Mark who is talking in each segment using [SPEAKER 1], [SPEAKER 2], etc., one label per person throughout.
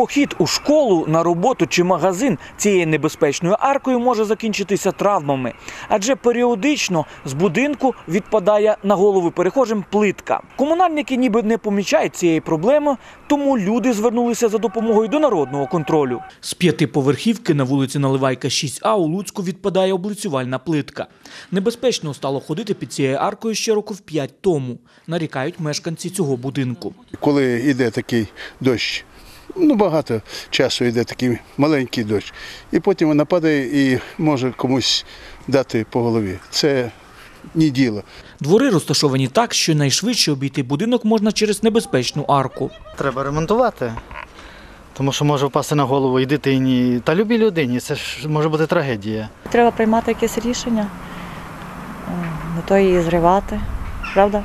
[SPEAKER 1] Похід у школу, на роботу чи магазин цією небезпечною аркою може закінчитися травмами, адже періодично з будинку відпадає на голови перехожим плитка. Комунальники ніби не помічають цієї проблеми, тому люди звернулися за допомогою до народного контролю. З п'ятиповерхівки на вулиці Наливайка 6А у Луцьку відпадає облицювальна плитка. Небезпечно стало ходити під цією аркою ще років п'ять тому, нарікають мешканці цього будинку.
[SPEAKER 2] Коли йде такий дощ, ну багато часу йде такий маленький дощ, і потім вона падає і може комусь дати по голові. Це не діло.
[SPEAKER 1] Двори розташовані так, що найшвидше обійти будинок можна через небезпечну арку.
[SPEAKER 3] Треба ремонтувати. Тому що може впасти на голову і дитині, та любій людині. Це ж може бути трагедія.
[SPEAKER 4] Треба приймати якесь рішення, е, не то її зривати, правда?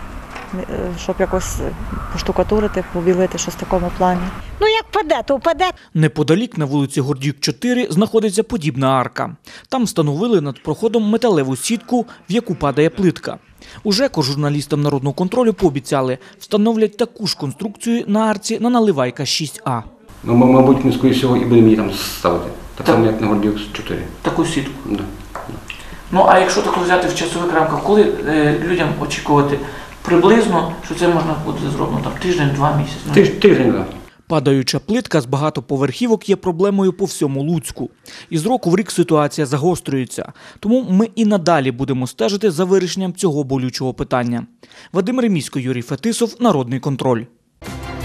[SPEAKER 4] Е, Щоб якось е, поштукатурити, побілити щось в такому плані.
[SPEAKER 5] Ну як паде, то впаде.
[SPEAKER 1] Неподалік на вулиці Гордюк 4 знаходиться подібна арка. Там встановили над проходом металеву сітку, в яку падає плитка. Уже журналістам народного контролю пообіцяли, встановлять таку ж конструкцію на арці на наливайка 6А.
[SPEAKER 6] Ну, м- мабуть, ми скоріше всього і будемо її там ставити. Так само, як на Гордіюк 4.
[SPEAKER 1] Таку сітку.
[SPEAKER 6] Да.
[SPEAKER 1] Ну а якщо так взяти в часових рамках, коли е, людям очікувати приблизно, що це можна буде зроблено там тиждень, два місяці? Ну,
[SPEAKER 6] Тиж, тиждень, так.
[SPEAKER 1] Падаюча плитка з багатоповерхівок є проблемою по всьому Луцьку. Із року в рік ситуація загострюється. Тому ми і надалі будемо стежити за вирішенням цього болючого питання. Вадим Ремісько, Юрій Фетисов, Народний контроль.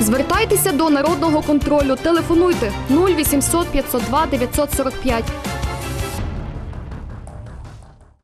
[SPEAKER 7] Звертайтеся до народного контролю. Телефонуйте 0800 502 945